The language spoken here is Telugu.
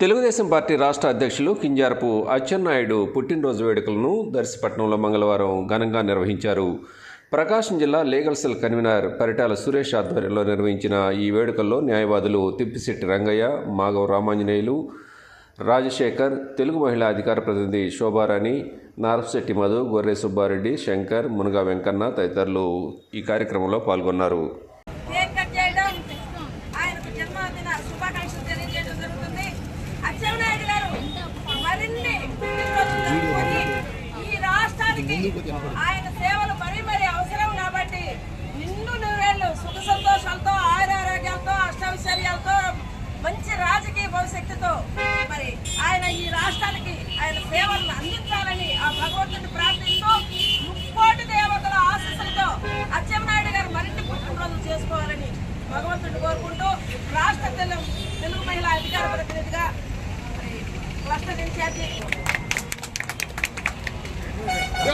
Telugu Desam party రాష్ట్ర అధ్యక్షులు కింజారపు అచ్చెన్నాయుడు పుట్టినరోజు వేడుకలను దర్శిపట్నంలో మంగళవారం ఘనంగా నిర్వహించారు. ప్రకాశం జిల్లా legal cell convener Paritala Suresh ఆధ్వర్యంలో నిర్వహించిన ఈ వేడుకల్లో న్యాయవాదులు తిప్పిశెట్టి రంగయ్య మాగవ రామాంజనేయులు రాజశేఖర్ తెలుగు మహిళా అధికార ప్రతినిధి శోభారాణి నారపశెట్టి మధు గొర్రె సుబ్బారెడ్డి శంకర్ మునగా వెంకన్న తదితరులు ఈ కార్యక్రమంలో పాల్గొన్నారు కేక్ కట్ చేయడం ఆయనకు జన్మదిన శుభాకాంక్షలు తెలియజేయడం జరుగుతుంది అచ్చెన్నాయుడు గారు మరిన్ని పుట్టినరోజులు జరుపుకొని ఈ రాష్ట్రానికి ఆయన సేవలు మరీ మరీ అవసరం కాబట్టి నిన్ను నువ్వేళ్ళు సుఖ సంతోషాలతో ఆయురారోగ్యాలతో అష్టవిశ్వర్యాలతో మంచి రాజకీయ భవిష్యత్తుతో మరి ఆయన ఈ రాష్ట్రానికి ఆయన సేవలను అందించాలని ఆ భగవంతుని ప్రార్థిస్తూ ముక్కోటి దేవతల ఆశీస్సులతో అచ్చెన్నాయుడు గారు మరిన్ని పుట్టినరోజులు చేసుకోవాలని భగవంతుని కోరుకుంటూ రాష్ట్ర తెలుగు తెలుగు మహిళా అధికార ప్రతినిధిగా మరి cluster incharge